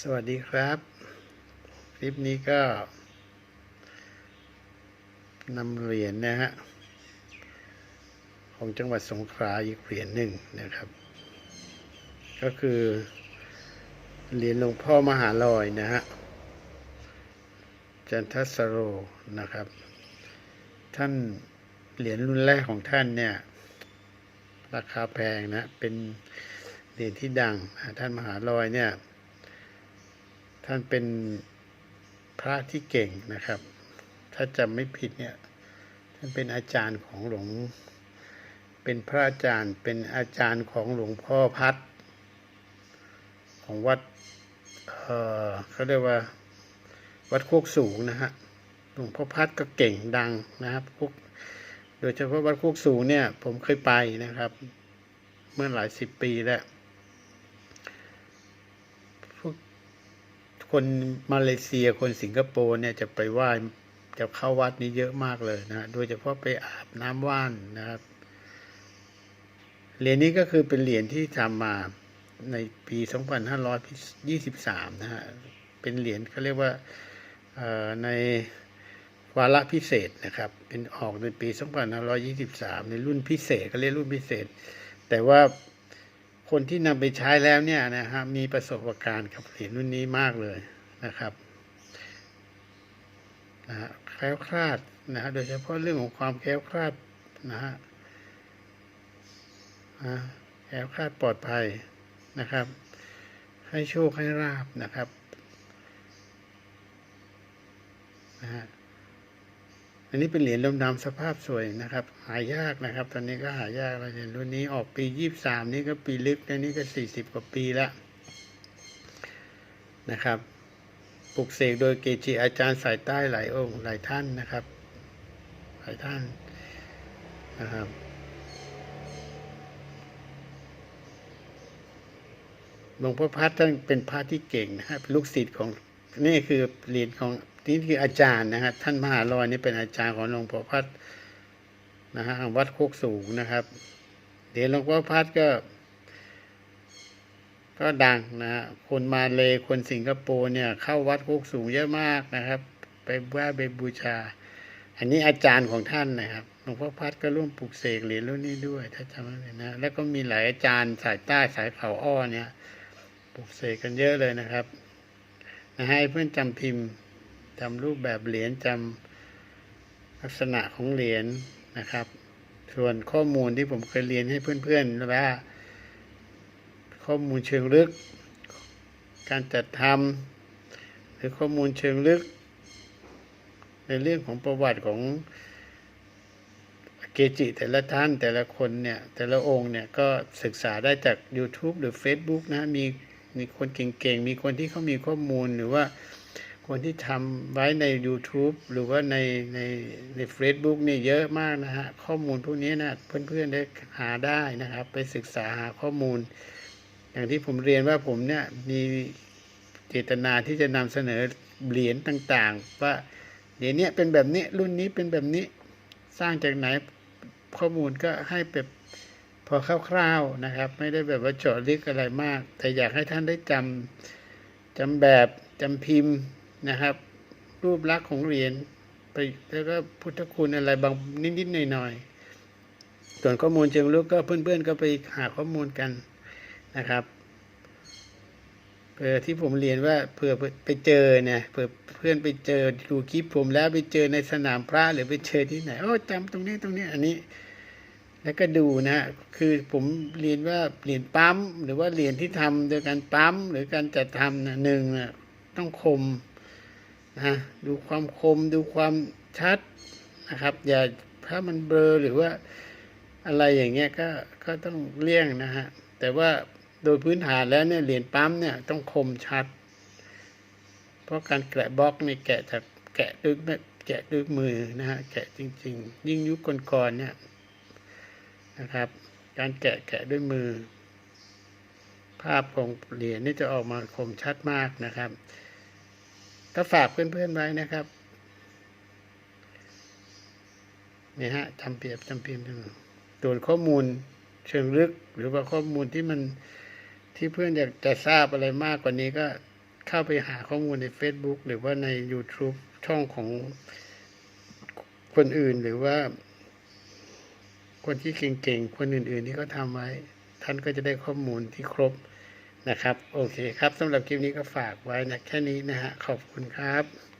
สวัสดีครับ คลิปนี้ก็นำเหรียญนะฮะ ของจังหวัดสงขลาอีกเหรียญหนึ่งนะครับ ก็คือ เหรียญหลวงพ่อมหาลอยนะฮะ จันทสโรนะครับ ท่านเหรียญรุ่นแรกของท่านเนี่ย ราคาแพงนะ เป็นเหรียญที่ดัง ท่านมหาลอยเนี่ย ท่านเป็นพระที่เก่งนะครับ ถ้าจำไม่ผิดเนี่ย ท่านเป็นอาจารย์ของหลวง เป็นพระอาจารย์ เป็นอาจารย์ของหลวงพ่อพัด ของวัด เอ่อเขาเรียกว่า วัดโคกสูงนะฮะ หลวงพ่อพัดก็เก่งดังนะครับพวกโดยเฉพาะวัดโคกสูงเนี่ย ผมเคยไปนะครับ เมื่อหลายสิบปีแล้ว คนมาเลเซียคนสิงคโปร์เนี่ยจะไปไหว้จะเข้าวัดนี้เยอะมากเลยนะโดยเฉพาะไปอาบน้ำว่านนะครับ เหรียญนี้ก็คือเป็นเหรียญที่ทำมาในปี 2523 นะฮะ เป็นเหรียญเขาเรียกว่าในวาระพิเศษนะครับ เป็นออกในปี 2523 ในรุ่นพิเศษเขาเรียกรุ่นพิเศษ แต่ว่า คนที่นำไปใช้แล้วเนี่ยนะฮะมีประสบการณ์กับเหรียญรุ่นนี้มากเลยนะครับนะฮะแคล้วคลาดนะฮะโดยเฉพาะเรื่องของความแคล้วคลาดนะฮะนะแคล้วคลาดปลอดภัยนะครับ ให้โชคให้ราบนะครับนะฮะ อันนี้เป็นเหรียญลมดำสภาพสวยนะครับ หายากนะครับ ตอนนี้ก็หายากแล้วเหรียญรุ่นนี้ออกปียี่สามนี่ก็ปีลึกอันนี้ก็สี่สิบกว่าปีแล้วนะครับปลุกเสกโดยเกจิอาจารย์สายใต้หลายองค์หลายท่านนะครับหลายท่านนะครับหลวงพ่อพัดท่านเป็นพระที่เก่งนะครับลูกศิษย์ของนี่คือเหรียญของ นี่คืออาจารย์นะครับท่านมหาลอยนี่เป็นอาจารย์ของหลวงพ่อพัดนะฮะวัดโคกสูงนะครับเหรียญหลวงพ่อพัดก็ ก็ดังนะฮะคนมาเลคนสิงคโปร์เนี่ย เข้าวัดโคกสูงเยอะมากนะครับ ไปไหว้ไปบูชา อันนี้อาจารย์ของท่านนะครับหลวงพ่อพัดก็ร่วมปลูกเสกเหรียญรุ่นนี้ด้วย ถ้าจำไม่ผิดนะ แล้วก็มีหลายอาจารย์สายใต้สายเขาอ้อเนี่ยปลูกเสกกันเยอะเลยนะครับนะให้เพื่อนจำพิมพ์ จำรูปแบบเหรียญจำลักษณะของเหรียญนะครับ ส่วนข้อมูลที่ผมเคยเรียนให้เพื่อนๆว่าข้อมูลเชิงลึก การจัดทำหรือข้อมูลเชิงลึก ในเรื่องของประวัติของเกจิแต่ละท่านแต่ละคนเนี่ย แต่ละองค์เนี่ย ก็ศึกษาได้จาก YouTube หรือ Facebook นะ มีมีคนเก่งๆ มีคนที่เขามีข้อมูลหรือว่า คนที่ทำไว้ใน YouTube หรือว่าในในใน Facebook เนี่ยเยอะมากนะฮะ ข้อมูลพวกนี้นะเพื่อนๆได้หาได้นะครับ ไปศึกษาหาข้อมูล อย่างที่ผมเรียนว่าผมเนี่ยมีเจตนาที่จะนำเสนอเหรียญต่างๆ ว่าเหรียญเนี้ยเป็นแบบนี้รุ่นนี้เป็นแบบนี้สร้างจากไหนข้อมูลก็ให้แบบพอคร่าวๆนะครับ ไม่ได้แบบว่าเจาะลึกอะไรมาก แต่อยากให้ท่านได้จำจำแบบจำพิมพ์ นะครับ รูปลักษณ์ของเหรียญไปแล้วก็พุทธคุณอะไรบางนิดๆหน่อยๆส่วนข้อมูลเชิงลึกก็เพื่อนๆก็ไปหาข้อมูลกันนะครับเผื่อที่ผมเรียนว่าเผื่อไปเจอเนี่ยเผื่อเพื่อนไปเจอดูคลิปผมแล้วไปเจอในสนามพระหรือไปเจอที่ไหนโอ้จำตรงนี้ตรงนี้อันนี้ แล้วก็ดูนะคือผมเรียนว่าเหรียญปั๊มหรือว่าเหรียญที่ทำโดยการปั๊มหรือการจัดทำนะหนึ่งนะต้องคม นะดูความคมดูความชัดนะครับ อย่าถ้ามันเบลอหรือว่าอะไรอย่างเงี้ยก็ก็ต้องเลี่ยงนะฮะ แต่ว่าโดยพื้นฐานแล้วเนี่ยเหรียญปั๊มเนี่ยต้องคมชัด เพราะการแกะบล็อกนี่แกะจากแกะด้วยแกะด้วยมือนะฮะแกะจริง ๆ ยิ่งยุคก่อนๆเนี่ยนะครับ การแกะแกะด้วยมือ ภาพของเหรียญนี่จะออกมาคมชัดมากนะครับ ก็ฝากเพื่อนๆไว้นะครับนี่ฮะจำเปียบจำพิมพ์ตรวจข้อมูลเชิงลึก หรือว่าข้อมูลที่มันที่เพื่อนอยากจะทราบอะไรมากกว่านี้ก็เข้าไปหาข้อมูลใน Facebook หรือว่าใน YouTube ช่องของคนอื่นหรือว่า คนที่เก่งๆ คนอื่น ๆ ที่เขาทำไว้ ท่านก็จะได้ข้อมูลที่ครบ นะครับ โอเคครับสำหรับคลิปนี้ก็ฝากไว้นะแค่นี้นะฮะขอบคุณครับ